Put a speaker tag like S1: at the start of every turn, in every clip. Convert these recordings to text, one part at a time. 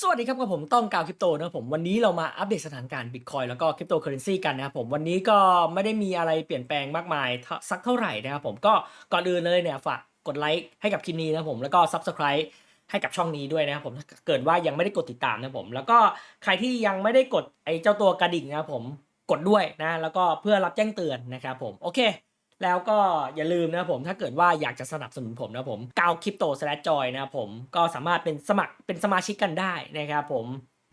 S1: สวัสดีครับกับผมต้องกาวคริปโตนะครับผมวันนี้เรามาอัปเดตสถานการณ์บิตคอยแล้วก็คริปโตเคอเรนซีกันนะครับผมวันนี้ก็ไม่ได้มีอะไรเปลี่ยนแปลงมากมายสักเท่าไหร่นะครับผมก็ก่อนอื่นเลยเนี่ยฝากกดไลค์ให้กับคลิปนี้นะครับผมแล้วก็ Subscribe ให้กับช่องนี้ด้วยนะครับผมถ้าเกิดว่ายังไม่ได้กดติดตามนะครับผมแล้วก็ใครที่ยังไม่ได้กดไอ้เจ้าตัวกระดิ่งนะครับผมกดด้วยนะแล้วก็เพื่อรับแจ้งเตือนนะครับผมโอเค แล้วก็อย่าลืมนะผมถ้าเกิดว่าอยากจะสนับสนุนผมนะผมกาวคริปโตสแลจอยนะผมก็สามารถเป็นสมัครเป็นสมาชิกกันได้นะครับผม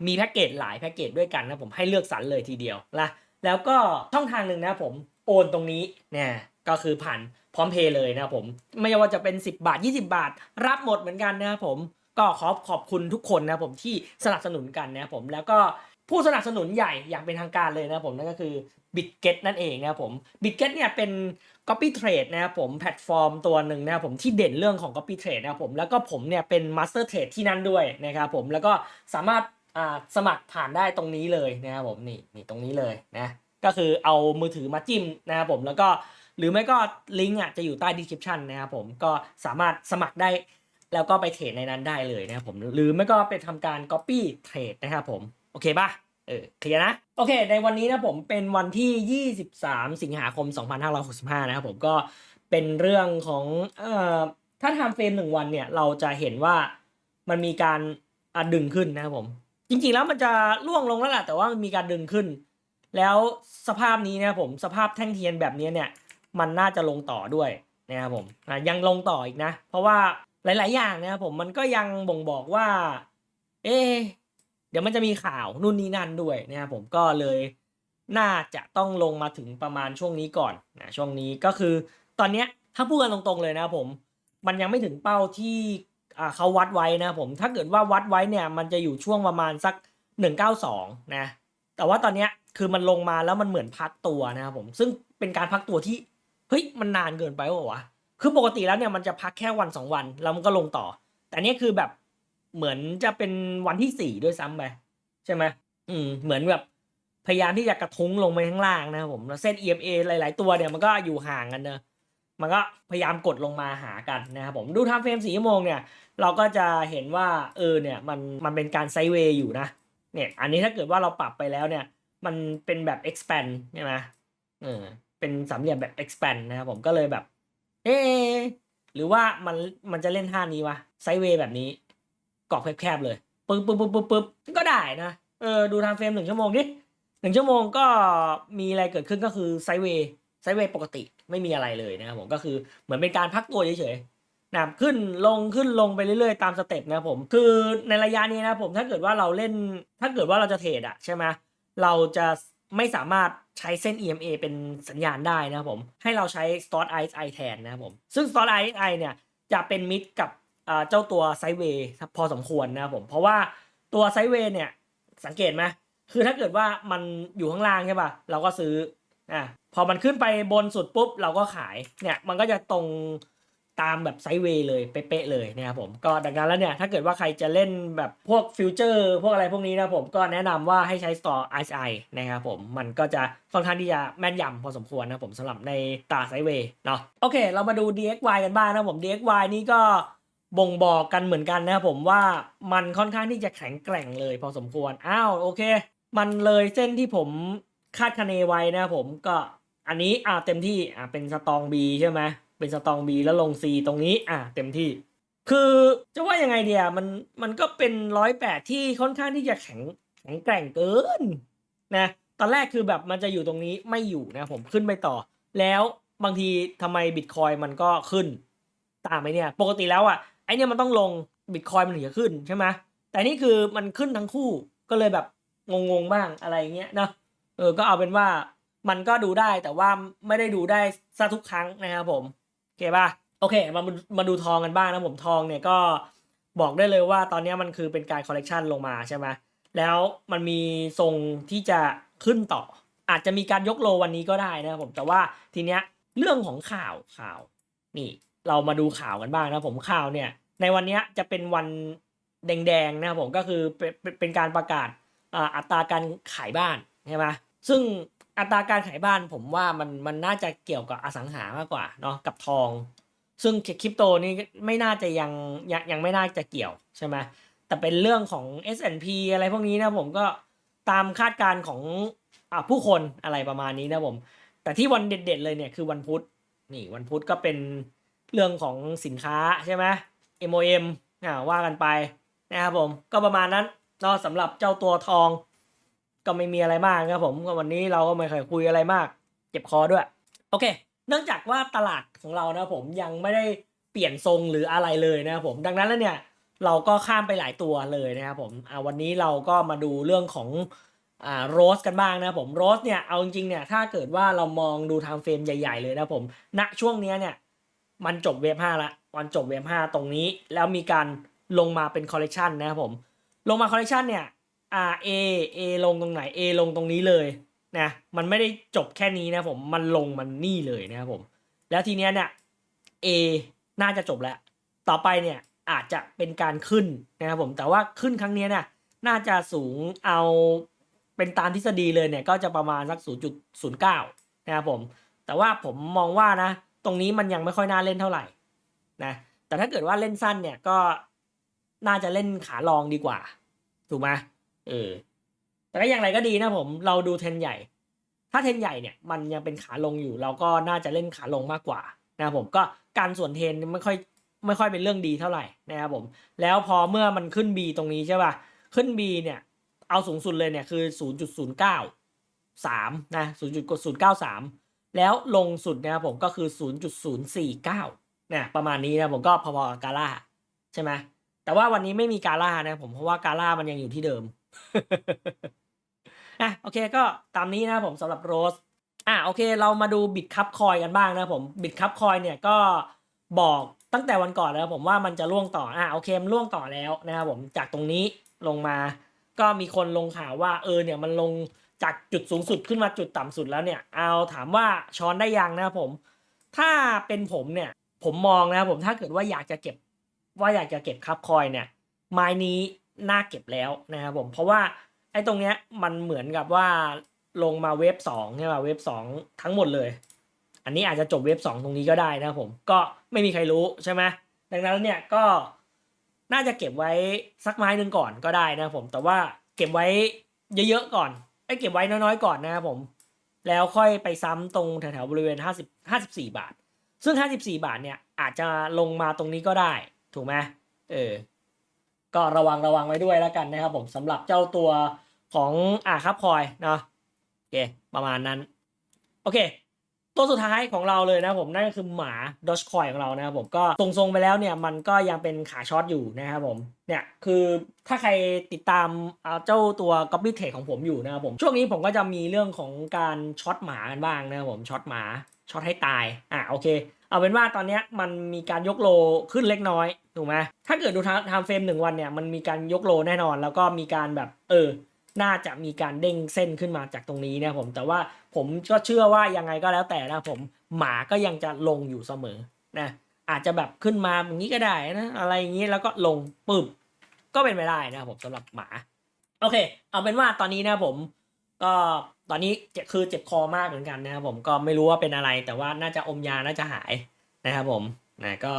S1: มีแพ็กเกจหลายแพ็กเกจด้วยกันนะผมให้เลือกสรรเลยทีเดียวนะแล้วก็ช่องทางหนึ่งนะผมโอนตรงนี้เนี่ยก็คือผ่านพร้อมเพย์เลยนะผม ไม่ว่าจะเป็น 10 บาท 20 บาท รับหมดเหมือนกันนะครับผมก็ขอขอบคุณทุกคนนะผมที่สนับสนุนกันนะผมแล้วก็ผู้สนับสนุนใหญ่อย่างเป็นทางการเลยนะผมนั่นก็คือ BitGet นั่นเองนะครับผม BitGet เนี่ยเป็น Copy Trade นะครับผมแพลตฟอร์มตัวหนึ่งนะครับผมที่เด่นเรื่องของ Copy Trade นะครับผมแล้วก็ผมเนี่ยเป็น Master Trade ที่นั่นด้วยนะครับผมแล้วก็สามารถสมัครผ่านได้ตรงนี้เลยนะครับผมนี่นี่ตรงนี้เลยนะก็คือเอามือถือมาจิ้มนะครับผมแล้วก็หรือไม่ก็ลิงก์อะจะอยู่ใต้ description นะครับผมก็สามารถสมัครได้แล้วก็ไปเทรดในนั้นได้เลยนะครับผมหรือไม่ก็ไปทำการ copy trade นะครับผม โอเคป่ะ เออเคลียร์นะ โอเค ในวันนี้นะผมเป็นวันที่ 23 สิงหาคม 2565 นะครับผมก็เป็นเรื่องของเอ่อถ้าทำเฟรมหนึ่งวันเนี่ย เราจะเห็นว่ามันมีการอดึงขึ้นนะครับผม จริงๆแล้วมันจะล่วงลงแล้วแหละแต่ว่ามันมีการดึงขึ้น แล้วสภาพนี้นะครับผมสภาพแท่งเทียนแบบนี้เนี่ย มันน่าจะลงต่อด้วยนะครับผมอะยังลงต่ออีกนะ เพราะว่าหลาย ๆ อย่างนะครับผมมันก็ยังบ่งบอกว่า เอ๊ เดี๋ยวมันจะมีข่าวนู่นนี่นั่นด้วยนะครับผมก็เลยน่าจะต้องลงมาถึงประมาณช่วงนี้ก่อนนะช่วงนี้ก็คือตอนเนี้ยถ้าพูดกันตรงๆเลยนะผมมันยังไม่ถึงเป้าที่เขาวัดไว้นะผมถ้าเกิดว่าวัดไว้เนี่ยมันจะอยู่ช่วงประมาณสัก 192นะแต่ว่าตอนเนี้ยคือมันลงมาแล้วมันเหมือนพักตัวนะครับผมซึ่งเป็นการพักตัวที่เฮ้ยมันนานเกินไปวะวะคือปกติแล้วเนี่ยมันจะพักแค่วันสองวันแล้วมันก็ลงต่อ แต่อันนี่คือแบบ เหมือนจะเป็นวันที่สี่ด้วยซ้ำไปใช่ไหมอืมเหมือนแบบพยายามที่จะกระทุ้งลงไปข้างล่างนะครับผมแล้วเส้น EMA หลาย ๆ ตัวเนี่ยมันก็อยู่ห่างกันเนอะมันก็พยายามกดลงมาหากันนะครับผมดูทำเฟรมสี่ชั่วโมงเนี่ย เราก็จะเห็นว่าเออเนี่ยมันมันเป็นการไซเวย์อยู่นะเนี่ย อันนี้ถ้าเกิดว่าเราปรับไปแล้วเนี่ย มันเป็นแบบ expand ใช่ไหมเออเป็นสามเหลี่ยมแบบ expand นะครับผมก็เลยแบบ เอ๊หรือว่ามันมันจะเล่นท่านี้วะไซเวย์แบบนี้ กรอบแคบๆเลยปึ๊บปึ๊บปึ๊บปึ๊บปึ๊บก็ได้นะเออดูทางเฟรมหนึ่งชั่วโมงดิหนึ่งชั่วโมงก็มีอะไรเกิดขึ้นก็คือไซเวย์ไซเวย์ปกติไม่มีอะไรเลยนะครับผมก็คือเหมือนเป็นการพักตัวเฉยๆนะครับขึ้นลงขึ้นลงไปเรื่อยๆตามสเต็ปนะผมคือในระยะนี้นะผมถ้าเกิดว่าเราเล่นถ้าเกิดว่าเราจะเทรดอะใช่ไหมเราจะไม่สามารถใช้เส้น EMA เป็นสัญญาณได้นะครับผมให้เราใช้ Start RSI แทนนะครับผมซึ่ง Start RSI เนี่ยจะเป็นมิตรกับ เจ้าตัวไซเวย์พอสมควรนะครับผมเพราะว่าตัวไซเวย์เนี่ยสังเกตไหมคือถ้าเกิดว่ามันอยู่ข้างล่างใช่ป่ะเราก็ซื้ออะพอมันขึ้นไปบนสุดปุ๊บเราก็ขายเนี่ยมันก็จะตรงตามแบบไซเวย์เลยเป๊ะเลยนะครับผมก็ดังนั้นแล้วเนี่ยถ้าเกิดว่าใครจะเล่นแบบพวกฟิวเจอร์ พวกอะไรพวกนี้นะผมก็แนะนำว่าให้ใช้ Store RSI นะครับผมมันก็จะค่อนข้างที่จะแม่นยำพอสมควรนะผมสำหรับในตาไซเวย์เนาะโอเค เรามาดู DXY กันบ้างนะผม DXY นี่ก็ บ่งบอกกันเหมือนกันนะครับผมว่ามันค่อนข้างที่จะแข็งแกร่งเลยพอสมควร อ้าวโอเค มันเลยเส้นที่ผมคาดคะเนไว้นะครับผมก็อันนี้อ่าเต็มที่อ่าเป็นสตองบีใช่ไหมเป็นสตองบีแล้วลง C ตรงนี้อะเต็มที่ คือจะว่ายังไงเดียมันมันก็เป็นร้อยแปดที่ค่อนข้างที่จะแข็งแข็งแกร่งเกินนะตอนแรกคือแบบมันจะอยู่ตรงนี้ไม่อยู่นะผมขึ้นไปต่อ แล้วบางทีทำไมบิตคอยมันก็ขึ้นตามไหมเนี่ย ปกติแล้วอะ เนี่ยมันต้องลงบิตคอยมันถึงจะขึ้นใช่ไหมแต่นี่คือมันขึ้นทั้งคู่ก็เลยแบบงงๆบ้างอะไรเงี้ยเนาะเออก็เอาเป็นว่ามันก็ดูได้แต่ว่าไม่ได้ดูได้ซะทุกครั้งนะครับผมโอเคป่ะโอเคมามาดูทองกันบ้างนะผมทองเนี่ยก็บอกได้เลยว่าตอนนี้มันคือเป็นการคอลเลกชันลงมาใช่ไหมแล้วมันมีทรงที่จะขึ้นต่อ อาจจะมีการยกโลวันนี้ก็ได้นะครับผมแต่ว่าทีเนี้ยเรื่องของข่าวข่าว นี่ เรามาดูข่าวกันบ้างนะผมข่าวเนี่ย ในวันนี้จะเป็นวันแดงๆนะครับผมก็คือเป็นการประกาศอัตราการขายบ้านใช่ไหมซึ่งอัตราการขายบ้านผมว่ามันมันน่าจะเกี่ยวกับอสังหามากกว่าเนาะกับทอง ซึ่งคริปโตนี่ไม่น่าจะยังยังยังไม่น่าจะเกี่ยวใช่ไหมแต่เป็นเรื่องของ S&P อะไรพวกนี้นะผมก็ตามคาดการณ์ของอผู้คนอะไรประมาณนี้นะผม แต่ที่วันเด็ดๆเลยเนี่ยคือวันพุธนี่วันพุธก็เป็นเรื่องของสินค้าใช่ไหม MOM อ่าว่ากันไปนะครับผมก็ประมาณนั้นเนาะสำหรับเจ้าตัวทอง ก็ไม่มีอะไรมากครับผมก็วันนี้เราก็ไม่เคยคุยอะไรมาก เจ็บคอด้วย โอเค เนื่องจากว่าตลาดของเรานะผมยังไม่ได้เปลี่ยนทรงหรืออะไรเลยนะครับผมดังนั้นแล้วเนี่ยเราก็ข้ามไปหลายตัวเลยนะครับผมอ่าวันนี้เราก็มาดูเรื่องของอ่าโรสกันบ้างนะผมโรสเนี่ยเอาจริงเนี่ยถ้าเกิดว่าเรามองดูทม์เฟรมใหญ่ ๆ เลยนะผมณช่วงเนี้ยเนี่ย มันจบเวฟ5ละวันจบเวฟ5ตรงนี้ แล้วมีการลงมาเป็นคอลเลกชันนะครับผม ลงมาคอลเลกชันเนี่ยอ่า A A ลงตรงไหน A ลงตรงนี้เลยนะมันไม่ได้จบแค่นี้นะผมมันลงมันนี่เลยนะครับผม แล้วทีเนี้ยเนี่ย A น่าจะจบแล้ว ต่อไปเนี่ยอาจจะเป็นการขึ้นนะครับผมแต่ว่าขึ้นครั้งเนี้ยเนี่ยน่าจะสูงเอาเป็นตามทฤษฎีเลยเนี่ยก็จะประมาณสัก 0.09 นะครับผม แต่ว่าผมมองว่านะ ตรงนี้มันยังไม่ค่อยน่าเล่นเท่าไหร่นะแต่ถ้าเกิดว่าเล่นสั้นเนี่ยก็น่าจะเล่นขาลองดีกว่า ถูกไหมเออแต่ก็อย่างไรก็ดีนะผมเราดูเทรนใหญ่ ถ้าเทรนใหญ่เนี่ยมันยังเป็นขาลงอยู่ เราก็น่าจะเล่นขาลงมากกว่านะครับผมก็การส่วนเทรนไม่ค่อยไม่ค่อยเป็นเรื่องดีเท่าไหร่นะครับผม แล้วพอเมื่อมันขึ้น B ตรงนี้ใช่ป่ะ ขึ้น B เนี่ย เอาสูงสุดเลยเนี่ยคือ 0.09 3นะ0.093 แล้วลงสุดนะครับผมก็คือ 0.049เนี่ยประมาณนี้นะผมก็พอๆกับกาล่าใช่ไหมแต่ว่าวันนี้ไม่มีกาล่านะผมเพราะว่ากาล่ามันยังอยู่ที่เดิมอะโอเคก็ตามนี้นะผมสำหรับโรสอะโอเคเรามาดูบิตคัพคอยกันบ้างนะผมบิตคัพคอยเนี่ยก็บอกตั้งแต่วันก่อนแล้วผมว่ามันจะล่วงต่ออะโอเคมันล่วงต่อแล้วนะครับผมจากตรงนี้ลงมา ก็มีคนลงข่าวว่าเออเนี่ยมันลง จากจุดสูงสุดขึ้นมาจุดต่ำสุดแล้วเนี่ย เอาถามว่าช้อนได้ยังนะครับผม ถ้าเป็นผมเนี่ย ผมมองนะครับผมถ้าเกิดว่าอยากจะเก็บว่าอยากจะเก็บคับคอยเนี่ย ไม้นี้น่าเก็บแล้วนะครับผมเพราะว่าไอ้ตรงเนี้ยมันเหมือนกับว่าลงมาเว็บสองใช่ป่ะเว็บสองทั้งหมดเลย อันนี้อาจจะจบเว็บสองตรงนี้ก็ได้นะครับผมก็ไม่มีใครรู้ใช่ไหมดังนั้นเนี่ยก็น่าจะเก็บไว้สักไม้หนึ่งก่อนก็ได้นะครับผมแต่ว่าเก็บไว้เยอะๆก่อน ไอ้เก็บไว้น้อยๆก่อนนะครับผม แล้วค่อยไปซ้ำตรงแถวๆบริเวณ 50 54 บาท ซึ่ง 54 บาทเนี่ยอาจจะลงมาตรงนี้ก็ได้ ถูกไหมเออ ก็ระวังระวังไว้ด้วยแล้วกันนะครับผมสำหรับเจ้าตัวของอ่าครับคอยเนาะโอเค ประมาณนั้น โอเค ตัวสุดท้ายของเราเลยนะผมนั่นก็คือหมาดอชคอยของเรานะครับผมก็ทรงๆไปแล้วเนี่ยมันก็ยังเป็นขาช็อตอยู่นะครับผมเนี่ยคือถ้าใครติดตามเจ้าตัวก๊อปปี้เทคของผมอยู่นะครับผมช่วงนี้ผมก็จะมีเรื่องของการช็อตหมากันบ้างนะครับผมช็อตหมาช็อตให้ตายอะโอเค เอาเป็นว่าตอนนี้มันมีการยกโลขึ้นเล็กน้อยถูกไหมถ้าเกิดดูไทม์เฟรมหนึ่งวันเนี่ยมันมีการยกโลแน่นอน แล้วก็มีการแบบเออ น่าจะมีการเด้งเส้นขึ้นมาจากตรงนี้นะผมแต่ว่าผมก็เชื่อว่ายังไงก็แล้วแต่นะผมหมาก็ยังจะลงอยู่เสมอนะอาจจะแบบขึ้นมาอย่างนี้ก็ได้นะอะไรอย่างนี้แล้วก็ลงปึ๊บก็เป็นไปได้นะครับผมสำหรับหมา โอเค เอาเป็นว่าตอนนี้นะผมก็ตอนนี้คือเจ็บคอมากเหมือนกันนะครับผมก็ไม่รู้ว่าเป็นอะไร แต่ว่าน่าจะอมยาน่าจะหายนะครับผมนะก็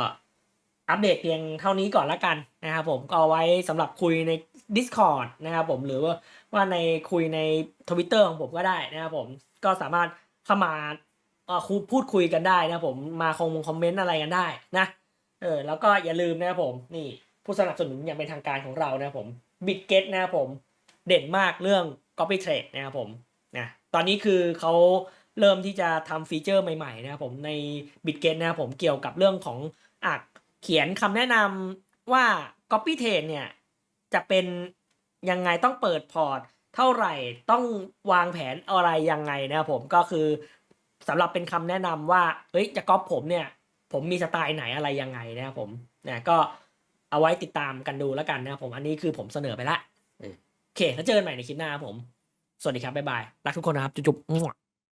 S1: อัปเดตเพียงเท่านี้ก่อนละกันนะครับผมก็เอาไว้สำหรับคุยใน Discord นะครับผมหรือว่าว่าในคุยใน Twitter ของผมก็ได้นะครับผมก็สามารถเข้ามาเอ่อคุยพูดคุยกันได้นะครับผมมาคงคอมเมนต์อะไรกันได้นะเออแล้วก็อย่าลืมนะครับผมนี่ผู้สนับสนุนอย่างเป็นทางการของเรานะครับผมบิ g เกตนะครับผมเด่นมากเรื่อง copy trade นะครับผมนะตอนนี้คือเขาเริ่มที่จะทำฟีเจอร์ใหม่ๆนะครับผมใน b i t g e t นะครับผมเกี่ยวกับเรื่องของอัก เขียนคำแนะนำว่า copy trade เนี่ย จะเป็นยังไงต้องเปิดพอร์ต เท่าไหร่ต้องวางแผนอะไรยังไงนะครับผมก็คือสำหรับเป็นคำแนะนำว่าเอ้ยจะก๊อปผมเนี่ย ผมมีสไตล์ไหนอะไรยังไงนะครับผมนะก็เอาไว้ติดตามกันดูแล้วกันนะครับผมอันนี้คือผมเสนอไปละโอเคแล้วเจอกันใหม่ในคลิปหน้าครับผม สวัสดีครับ บ๊ายบาย รักทุกคนนะครับ จุ๊บๆ